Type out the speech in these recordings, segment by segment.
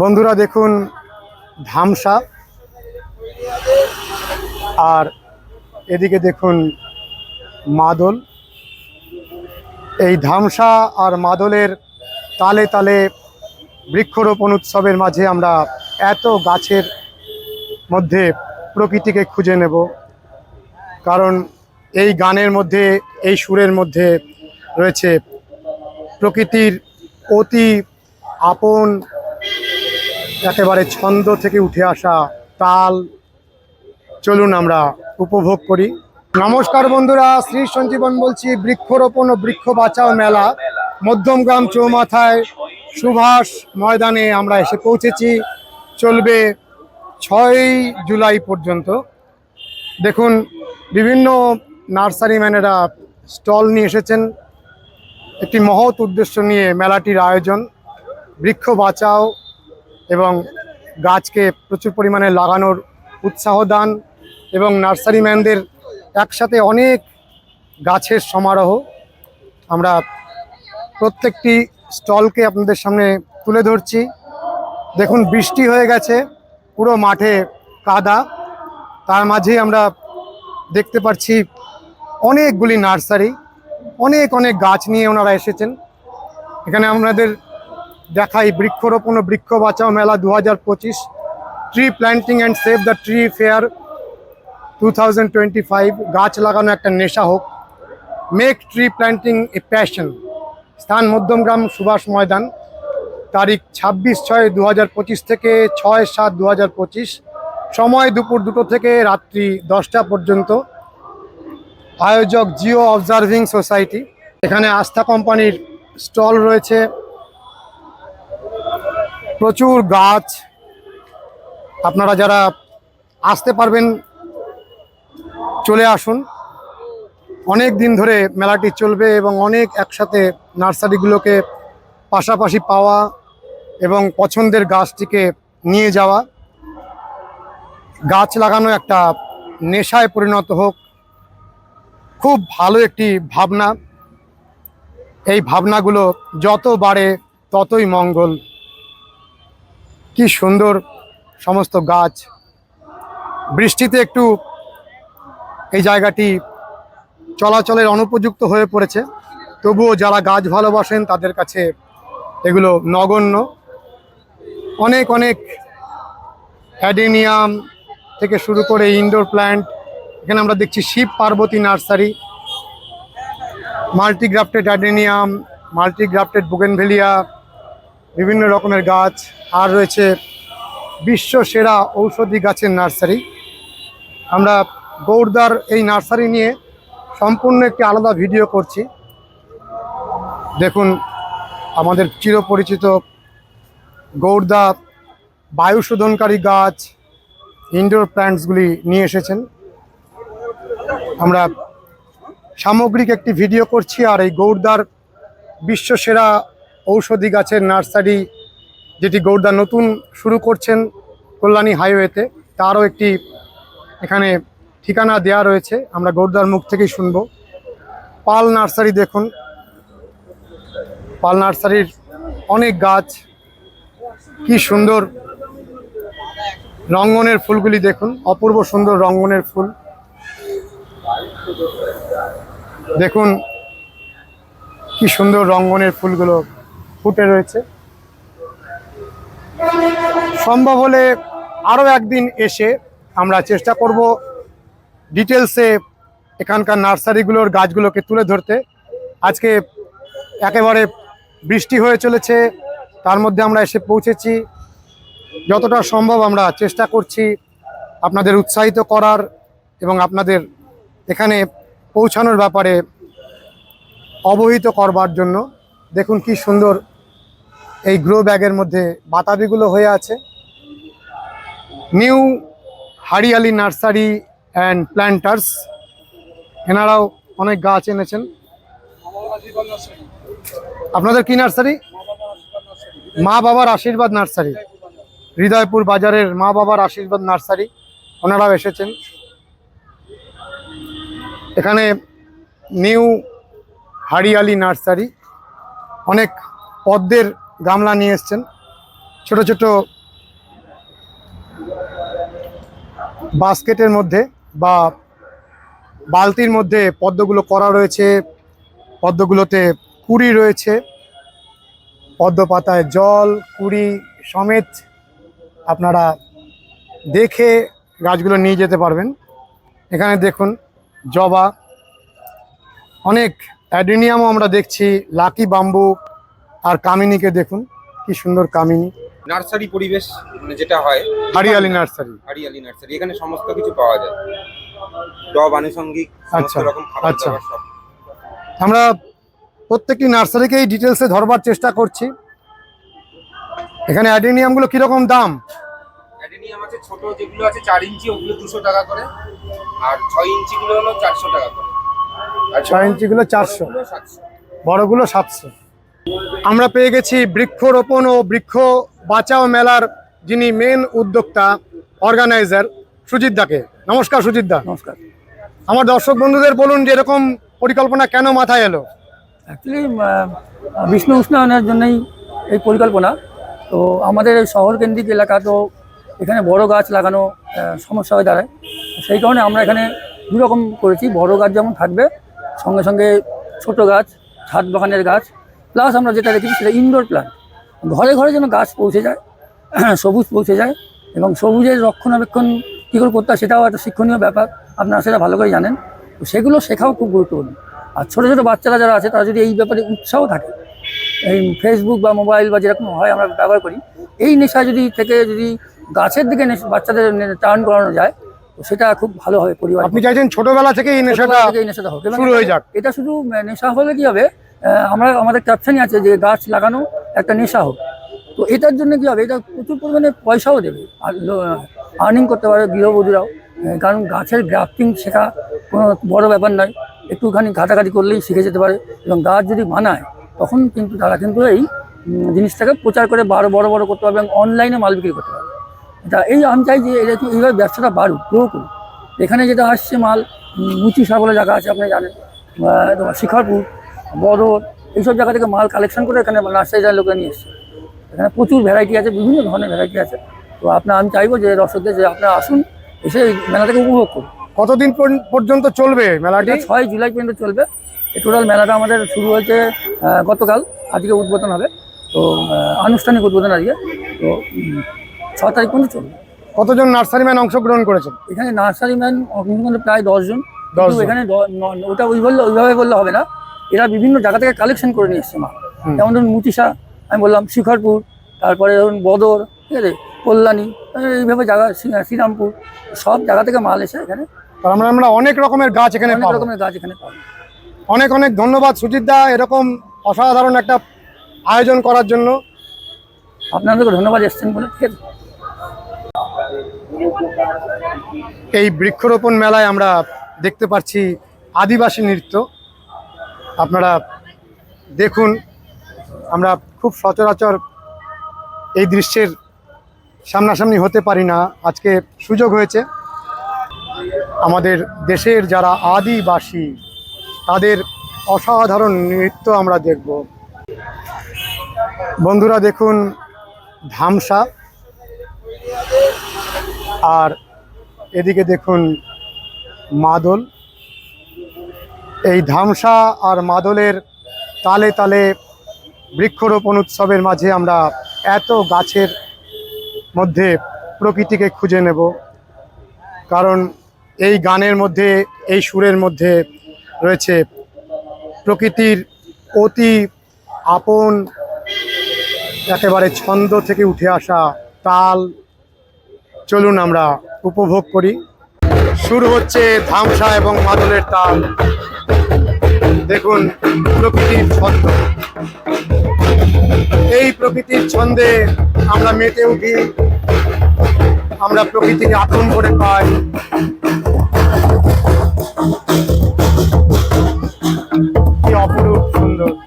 বন্ধুরা দেখুন, ধামসা। আর এদিকে দেখুন, মাদল। এই ধামসা আর মাদলের তালে তালে বৃক্ষরোপণ উৎসবের মাঝে আমরা এত গাছের মধ্যে প্রকৃতিকে খুঁজে নেব। কারণ এই গানের মধ্যে, এই সুরের মধ্যে রয়েছে প্রকৃতির অতি আপন একেবারে ছন্দ থেকে উঠে আসা তাল। চলুন আমরা উপভোগ করি। নমস্কার বন্ধুরা, শ্রী সঞ্জীবন বলছি, বৃক্ষরোপণ ও বৃক্ষ বাঁচাও মেলা। মধ্যমগ্রাম চৌমাথায় সুভাষ ময়দানে আমরা এসে পৌঁছেছি। চলবে ছয়ই জুলাই পর্যন্ত। দেখুন, বিভিন্ন নার্সারি ম্যানেরা স্টল নিয়ে এসেছেন। একটি মহৎ উদ্দেশ্য নিয়ে মেলাটির আয়োজন। বৃক্ষ বাঁচাও এবং গাছকে প্রচুর পরিমাণে লাগানোর উৎসাহ দান এবং নার্সারি ম্যানদের একসাথে অনেক গাছের সমারোহ। আমরা প্রত্যেকটি স্টলকে আপনাদের সামনে তুলে ধরছি। দেখুন, বৃষ্টি হয়ে গেছে, পুরো মাঠে কাদা। তার মাঝে আমরা দেখতে পাচ্ছি অনেকগুলি নার্সারি, অনেক অনেক গাছ নিয়ে ওনারা এসেছেন। এখানে আমাদের দেখাই বৃক্ষরোপণ বৃক্ষ বাঁচাও মেলা দু হাজার পঁচিশ। Tree planting and save the tree fair two thousand twenty five গাছ লাগানো একটা নেশা হোক। Make tree planting a passion স্থান মধ্যমগ্রাম সুভাষ ময়দান। তারিখ ছাব্বিশ ছয় দু থেকে ছয় সাত দু সময় দুপুর দুটো থেকে রাত্রি দশটা পর্যন্ত। আয়োজক জিও অবজারভিং সোসাইটি। এখানে আস্থা কোম্পানির স্টল রয়েছে। প্রচুর গাছ। আপনারা যারা আসতে পারবেন, চলে আসুন। অনেক দিন ধরে মেলাটি চলবে এবং অনেক একসাথে নার্সারিগুলোকে পাশাপাশি পাওয়া এবং পছন্দের গাছটিকে নিয়ে যাওয়া। গাছ লাগানো একটা নেশায় পরিণত হোক, খুব ভালো একটি ভাবনা। এই ভাবনাগুলো যত বাড়ে ততই মঙ্গল। কি সুন্দর সমস্ত গাছ। বৃষ্টিতে একটু এই জায়গাটি চলাচলের অনুপযুক্ত হয়ে পড়েছে। তবুও যারা গাছ ভালোবাসেন, তাদের কাছে এগুলো নগণ্য। অনেক অনেক অ্যাডেনিয়াম থেকে শুরু করে ইনডোর প্ল্যান্ট। এখানে আমরা দেখছি Shiv Parvati nursery, multigrafted adenium, multigrafted bougainvillea বিভিন্ন রকমের গাছ, আর রয়েছে বিশ্ব সেরা ঔষধি গাছের নার্সারি। আমরা গৌরদার এই নার্সারি নিয়ে সম্পূর্ণ একটি আলাদা ভিডিও করছি। দেখুন, আমাদের চিরপরিচিত গৌরদা বায়ু শোধনকারী গাছ ইনডোর প্ল্যান্টসগুলি নিয়ে এসেছেন। আমরা সামগ্রিক একটি ভিডিও করছি আর এই গৌরদার বিশ্বসেরা ঔষধি গাছের নার্সারি, যেটি গৌরদা নতুন শুরু করছেন কল্যাণী হাইওয়েতে, তারও একটি এখানে ঠিকানা দেয়া রয়েছে, আমরা গৌরদার মুখ থেকেই শুনব। পাল নার্সারি দেখুন। পাল নার্সারির অনেক গাছ, কি সুন্দর রঙ্গনের ফুলগুলি দেখুন, অপূর্ব সুন্দর রঙ্গনের ফুল। দেখুন, কি সুন্দর রঙ্গনের ফুলগুলো ফুটে রয়েছে। সম্ভব হলে আরও একদিন এসে আমরা চেষ্টা করব ডিটেলসে এখানকার নার্সারিগুলোর গাছগুলোকে তুলে ধরতে। আজকে একেবারে বৃষ্টি হয়ে চলেছে, তার মধ্যে আমরা এসে পৌঁছেছি। যতটা সম্ভব আমরা চেষ্টা করছি আপনাদের উৎসাহিত করার এবং আপনাদের এখানে পৌঁছানোর ব্যাপারে অবহিত করবার জন্য। দেখুন কি সুন্দর এই গ্রো ব্যাগের মধ্যে বাতাবিগুলো হয়ে আছে। New Hariyali nursery and planters, এনারাও অনেক গাছ এনেছেন। আপনাদের কি নার্সারি? মা বাবার আশীর্বাদ নার্সারি। হৃদয়পুর বাজারের মা বাবার আশীর্বাদ নার্সারি, ওনারাও এসেছেন। এখানে নিউ হারিয়ালি নার্সারি, অনেক পদ্মের গামলা নিয়ে এসছেন। ছোট ছোট বাস্কেটের মধ্যে বা বালতির মধ্যে পদ্মগুলো করা রয়েছে, পদ্মগুলোতে কুড়ি রয়েছে পদ্ম পাতায় জল, কুড়ি সমেত আপনারা দেখে গাছগুলো নিয়ে যেতে পারবেন। এখানে দেখুন, জবা, অনেক অ্যাডেনিয়ামও আমরা দেখছি, লাকি বাম্বু আর কামিনীকে দেখুন কি সুন্দর কামিনী। নার্সারি পরিবেশ মানে যেটা হয়। হারিয়ালি নার্সারি। হারিয়ালি নার্সারি এখানে সমস্ত কিছু পাওয়া যায়। টব আনুষঙ্গিক আচ্ছা, রকম আচ্ছা। আমরা প্রত্যেকটি নার্সারিকেই ডিটেলসে ধরবার চেষ্টা করছি। এখানে অ্যাডেনিয়ামগুলো কীরকম দাম? অ্যাডেনিয়াম আছে ছোট যেগুলো আছে চার ইঞ্চি ওগুলো দুশো টাকা করে। আর ছয় ইঞ্চি গুলো হলো চারশো টাকা করে। আর ছয় ইঞ্চিগুলো চারশো। বড়গুলো সাতশো। আমরা পেয়ে গেছি বৃক্ষরোপণ ও বৃক্ষ বাঁচাও মেলার যিনি মেন উদ্যোক্তা অর্গানাইজার সুজিত দাকে। নমস্কার সুজিত দা। নমস্কার। আমার দর্শক বন্ধুদের বলুন যে এরকম পরিকল্পনা কেন মাথায় এলো? অ্যাকচুয়ালি বিষ্ণু উষ্ণায়নের জন্যই এই পরিকল্পনা। তো আমাদের এই শহর কেন্দ্রিক এলাকা তো এখানে বড় গাছ লাগানো সমস্যা হয়ে দাঁড়ায়। সেই কারণে আমরা এখানে দু রকম করেছি। বড় গাছ যেমন থাকবে সঙ্গে সঙ্গে ছোট গাছ ছাদ বাগানের গাছ প্লাস আমরা যেটা রেখেছি সেটা ইনডোর প্ল্যান্ট ঘরে ঘরে যেন গাছ পৌঁছে যায় সবুজ পৌঁছে যায় এবং সবুজের রক্ষণাবেক্ষণ কী করে করতে হয় সেটাও একটা শিক্ষণীয় ব্যাপার আপনারা সেটা ভালো করে জানেন। তো সেগুলো শেখাও খুব গুরুত্বপূর্ণ। আর ছোটো ছোটো বাচ্চারা যারা আছে তারা যদি এই ব্যাপারে উৎসাহ থাকে এই ফেসবুক বা মোবাইল বা যেরকম হয় আমরা ব্যবহার করি এই নেশা যদি থেকে যদি গাছের দিকে বাচ্চাদের টার্ন করানো যায় তো সেটা খুব ভালো হবে পরিবার আপনি চাইছেন ছোটবেলা থেকে এই নেশাটা এই নেশাটা হোক শুরু হয়ে যাক। এটা শুধু নেশা হলে কি হবে? আমরা আমাদের ক্যাপশনই আছে যে গাছ লাগানো একটা নেশা হোক। তো এটার জন্য কি হবে? এটা প্রচুর পরিমাণে পয়সাও দেবে। আর আর্নিং করতে পারে গৃহবধূরাও। কারণ গাছের গ্রাফটিং শেখা কোনো বড় ব্যাপার নয়। একটুখানি ঘাটাঘাটি করলেই শিখে যেতে পারে। এবং গাছ যদি বানায় তখন কিন্তু তারা কিন্তু এই জিনিসটাকে প্রচার করে বারো বড় বড় করতে পারবে এবং অনলাইনে মাল বিক্রি করতে পারবে। এটা এই আমি চাই যে এটা এইভাবে ব্যবসাটা বাড়ুক গ্রো করুক। এখানে যেটা আসছে মাল উম, মুচিসা বলে জায়গা আছে আপনি জানেন। শিখরপুর বদর এইসব জায়গা থেকে মাল কালেকশন করে এখানে নার্সারিটার লোকে নিয়ে এসছে। এখানে প্রচুর ভ্যারাইটি আছে বিভিন্ন ধরনের ভ্যারাইটি আছে। তো আপনার আমি চাইব যে দর্শকদের যে আপনারা আসুন এসে এই মেলাটাকে উপভোগ করুন। কতদিন পর- পর্যন্ত চলবে মেলাটি? ছয় জুলাই পর্যন্ত চলবে। এই টোটাল মেলাটা আমাদের শুরু হয়েছে গতকাল আজকে উদ্বোধন হবে। তো আনুষ্ঠানিক উদ্বোধন আজকে। তো ছ তারিখ পর্যন্ত চলবে। কতজন নার্সারিম্যান অংশগ্রহণ করেছেন? এখানে নার্সারি ম্যান অগ্নিকুণ্ডে প্রায় দশজন। দশজন। এখানে ওটা ওই বললে ওইভাবে বললে হবে না। এরা বিভিন্ন জায়গা থেকে কালেকশন করে নিয়ে এসছে মাল হুম। যেমন ধরুন মুচিসা আমি বললাম শিখরপুর তারপরে ধরুন বদর ঠিক আছে? কল্যাণী এইভাবে জায়গা শ্রীরামপুর সব জায়গা থেকে মাল এসে এখানে তার মানে আমরা অনেক রকমের গাছ এখানে অনেক রকমের গাছ এখানে যায়। অনেক অনেক ধন্যবাদ সুজিত দা এরকম অসাধারণ একটা আয়োজন করার জন্য। আপনাদেরকে ধন্যবাদ এসছেন বলে ঠিক আছে? এই বৃক্ষরোপণ মেলায় আমরা দেখতে পাচ্ছি আদিবাসী নৃত্য। আপনারা দেখুন, আমরা খুব সচরাচর এই দৃশ্যের সামনাসামনি হতে পারি না। আজকে সুযোগ হয়েছে। আমাদের দেশের যারা আদিবাসী, তাদের অসাধারণ নৃত্য আমরা দেখব। বন্ধুরা দেখুন, ধামসা। আর এদিকে দেখুন, মাদল। এই ধামসা আর মাদলের তালে তালে বৃক্ষরোপণ উৎসবের মাঝে আমরা এত গাছের মধ্যে প্রকৃতিকে খুঁজে নেব। কারণ এই গানের মধ্যে, এই সুরের মধ্যে রয়েছে প্রকৃতির অতি আপন, একেবারে ছন্দ থেকে উঠে আসা তাল। চলুন আমরা উপভোগ করি। শুরু হচ্ছে ধামসা এবং মাদলের তাল। দেখুন, প্রকৃতির ছন্দ। এই প্রকৃতির ছন্দে আমরা মেতে উঠি। আমরা প্রকৃতিকে আপন করে পাই। কি অপরূপ সুন্দর।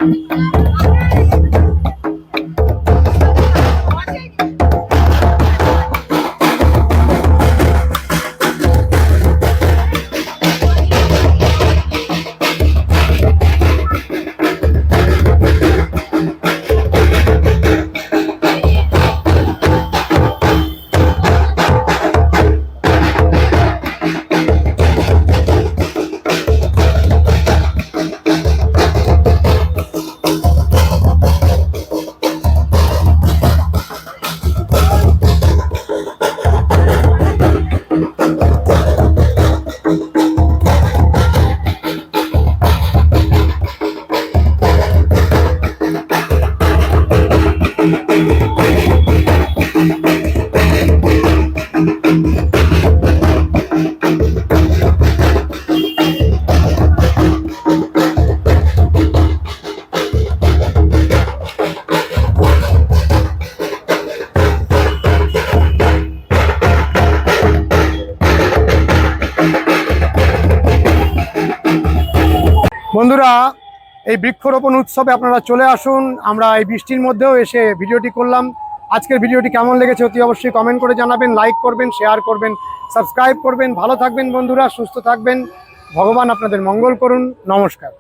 বন্ধুরা, এই বৃক্ষরোপণ উৎসবে আপনারা চলে আসুন। আমরা এই বৃষ্টির মধ্যেও এসে ভিডিওটি করলাম। আজকের ভিডিওটি কেমন লেগেছে অতি অবশ্যই কমেন্ট করে জানাবেন লাইক করবেন শেয়ার করবেন সাবস্ক্রাইব করবেন। ভালো থাকবেন বন্ধুরা, সুস্থ থাকবেন। ভগবান আপনাদের মঙ্গল করুন। নমস্কার।